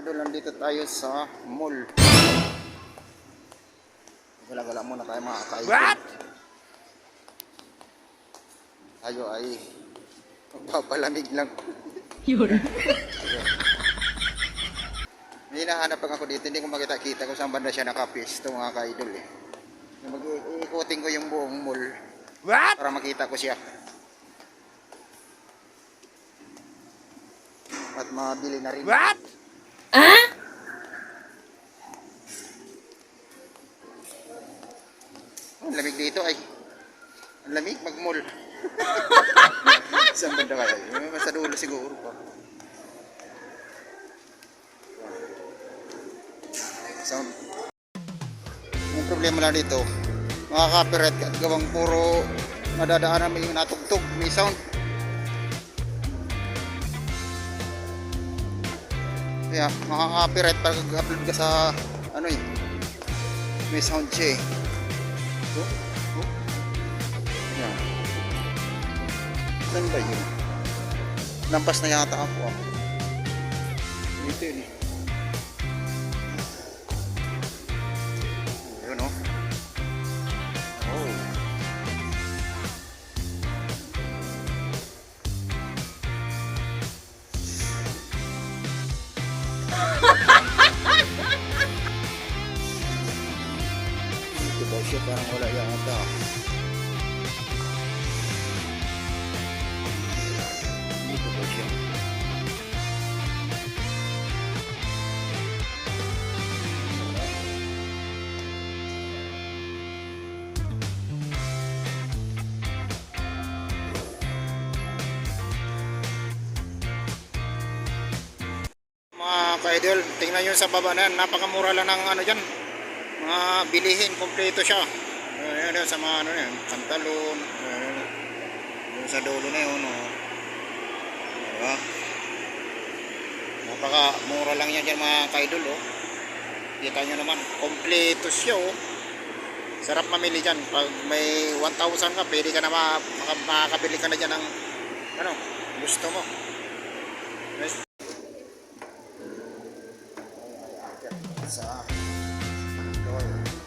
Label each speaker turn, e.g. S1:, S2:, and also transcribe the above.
S1: idol, nandito tayo sa mall. Gala-gala muna tayo mga ka-idol.
S2: What?
S1: Tayo ay magpapalamig lang.
S3: Yun.
S1: May hinahanap lang ako dito, hindi ko makita-kita kung saan banda siya nakapisto mga ka-idol eh. Mag-iikutin ko yung buong mall
S2: What?
S1: para makita ko siya. At mabili na rin.
S2: What?
S1: Oh, ang lamig dito ay. Ang lamig mag-mall. Saan banda kaya? Sa dulo siguro pa. So, yung problema lang dito, mga copyright at gawang puro nadadaanan may natugtog, may sound. Kaya, mga copyright pag upload ka sa ano eh, may sound siya eh. Oh, oh. Yan. Saan ba yun? Lampas na yata ako ah. Dito yun eh. Daw siya parang wala yata. Dito daw siya. Mga ka-idol, tingnan nyo sa baba na yan. Napakamura lang ng ano dyan. Mga bilihin, kompleto siya. Ayan, ayan, sa mga ano yan, pantalon. Ayan, sa dulo na yun. Oh. Diba? Napaka mura lang yan dyan mga ka-idol. Oh. Kita nyo naman, kompleto siya. Oh. Sarap mamili dyan. Pag may 1,000 ka, pwede ka na ma- maka- makakabili ka na dyan ng ano, gusto mo. Sa enjoy.